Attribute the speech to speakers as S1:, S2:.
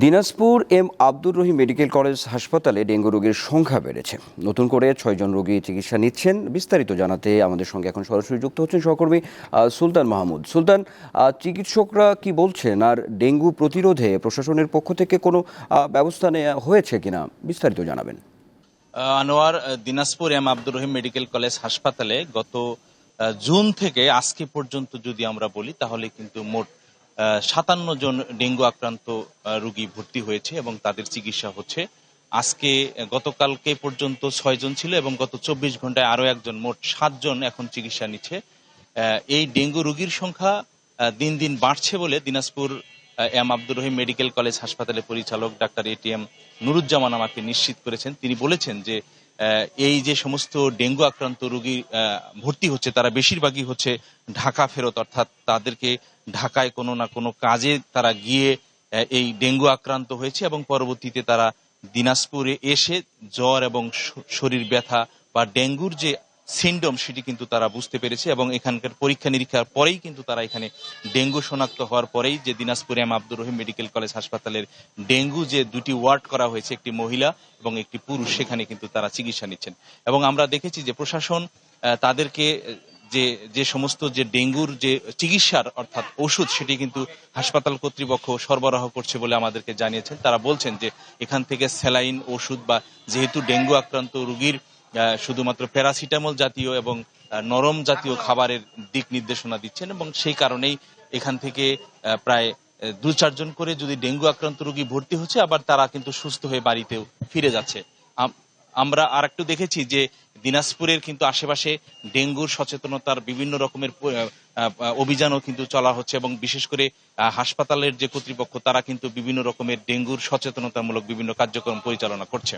S1: Dinajpur M Abdur Rahim medical college হাসপাতালে dengue রোগীর সংখ্যা বেড়েছে নতুন করে ছয়জন রোগী চিকিৎসা নিচ্ছেন বিস্তারিত জানাতে আমাদের সঙ্গে এখন সরাসরি যুক্ত হচ্ছেন সহকর্মী সুলতান মাহমুদ সুলতান চিকিৎসকরা কি বলছেন আর ডেঙ্গু প্রতিরোধে প্রশাসনের পক্ষ থেকে কোনো ব্যবস্থা নেওয়া হয়েছে কিনা বিস্তারিত জানাবেন
S2: Anwar Dinajpur M Abdur Rahim medical college হাসপাতালে গত জুন থেকে আজকে পর্যন্ত যদি আমরা বলি তাহলে কিন্তু মোট সাতান্ন জন ডেঙ্গু আক্রান্ত রুগী ভর্তি হয়েছে এবং তাদের চিকিৎসা হচ্ছে আজকে গতকালকে পর্যন্ত ছয়জন ছিল এবং গত চব্বিশ ঘন্টায় আরও একজন মোট সাতজন এখন চিকিৎসা নিচ্ছে এই ডেঙ্গু রোগীর সংখ্যা দিন দিন বাড়ছে বলে Dinajpur M Abdur Rahim medical college হাসপাতালের পরিচালক ডাক্তার এটিএম নুরুজ্জামান আমাকে নিশ্চিত করেছেন তিনি বলেছেন যে এই যে সমস্ত ডেঙ্গু আক্রান্ত রোগী ভর্তি হচ্ছে তারা বেশিরভাগই হচ্ছে ঢাকা ফেরত অর্থাৎ তাদেরকে ঢাকায় কোনো না কোনো কাজে তারা গিয়ে এই ডেঙ্গু আক্রান্ত হয়েছে এবং পরবর্তীতে তারা দিনাজপুরে এসে জ্বর এবং শরীর ব্যথা বা ডেঙ্গুর যে সিন্ডম সেটি কিন্তু তারা বুঝতে পেরেছে এবং এখানকার পরীক্ষা নিরীক্ষার পরেই কিন্তু তারা এখানে ডেঙ্গু শনাক্ত হওয়ার পরেই যে Dinajpur M Abdur Rahim medical college হাসপাতালের ডেঙ্গু যে দুটি ওয়ার্ড করা হয়েছে একটি মহিলা এবং একটি পুরুষ সেখানে কিন্তু তারা চিকিৎসা নিচ্ছেন এবং আমরা দেখেছি যে প্রশাসন তাদেরকে যে যে সমস্ত যে ডেঙ্গুর যে চিকিৎসার অর্থাৎ ওষুধ সেটি কিন্তু হাসপাতাল কর্তৃপক্ষ সরবরাহ করছে বলে আমাদেরকে জানিয়েছেন তারা বলছেন যে এখান থেকে স্যালাইন ওষুধ বা যেহেতু ডেঙ্গু আক্রান্ত রুগীর শুধুমাত্র প্যারাসিটামল জাতীয় এবং নরম জাতীয় খাবারের দিক নির্দেশনা দিচ্ছেন এবং সেই কারণেই এখান থেকে প্রায় দু চারজন করে যদি ডেঙ্গু আক্রান্ত রোগী ভর্তি হচ্ছে আবার তারা কিন্তু সুস্থ হয়ে বাড়িতেও ফিরে যাচ্ছে আমরা আর একটু দেখেছি যে দিনাজপুরের কিন্তু আশেপাশে ডেঙ্গুর সচেতনতার বিভিন্ন রকমের অভিযানও কিন্তু চলা হচ্ছে এবং বিশেষ করে হাসপাতালের যে কর্তৃপক্ষ তারা কিন্তু বিভিন্ন রকমের ডেঙ্গুর সচেতনতামূলক বিভিন্ন কার্যক্রম পরিচালনা করছে